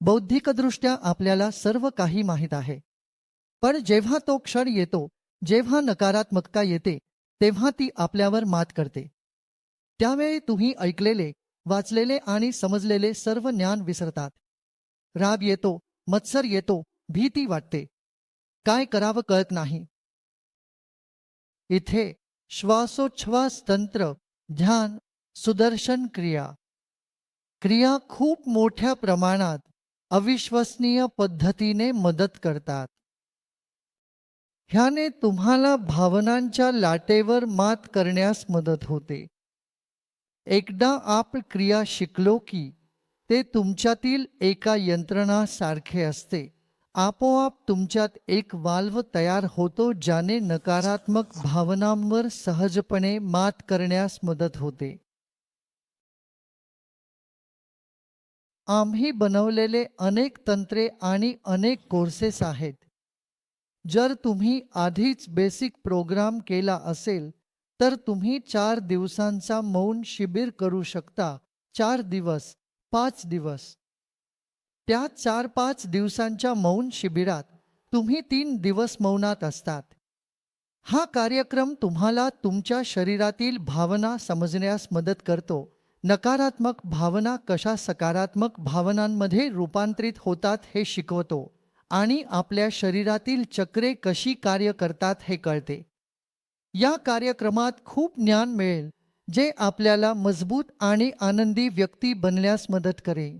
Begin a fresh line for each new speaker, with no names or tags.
बौद्धिकदृष्ट्या आपल्याला सर्व काही माहीत आहे. पण जेव्हा तो क्षण येतो जेव्हा नकारात्मकता येते तेव्हा ती आपल्यावर मात करते. त्यावेळी तुम्ही ऐकलेले वाचलेले आणि समजलेले सर्व ज्ञान विसरतात. राग येतो मत्सर येतो भीती वाटते. काय करावं कळत नाही. इथे श्वासोच्छ्वास तंत्र ध्यान सुदर्शन क्रिया. क्रिया खूप मोठ्या प्रमाणात अविश्वसनीय पद्धतीने मदत करतात. ह्याने तुम्हाला भावनांच्या लाटेवर मात करण्यास मदत होते. एकदा आप क्रिया शिकलो की ते तुमच्यातील एका यंत्रणासारखे असते. आपोआप तुमच्यात एक वाल्व तयार होतो ज्याने नकारात्मक भावनांवर सहजपणे मात करण्यास मदत होते. आम्ही बनवलेले अनेक तंत्रे आणि अनेक कोर्सेस आहेत. जर तुम्ही आधीच बेसिक प्रोग्राम केला असेल तर तुम्ही चार दिवसांचा मौन शिबिर करू शकता. चार दिवस पाच दिवस. त्या चार पाच दिवसांच्या मौन शिबिरात तुम्ही तीन दिवस मौनात असतात. हा कार्यक्रम तुम्हाला तुमच्या शरीरातील भावना समजण्यास मदत करतो. नकारात्मक भावना कशा सकारात्मक भावनांमध्ये रूपांतरित होतात हे शिकवतो आणि आपल्या शरीरातील चक्रे कशी कार्य करतात हे कळते. या कार्यक्रमात खूप ज्ञान मिळेल जे आपल्याला मजबूत आणि आनंदी व्यक्ती बनण्यास मदत करेल.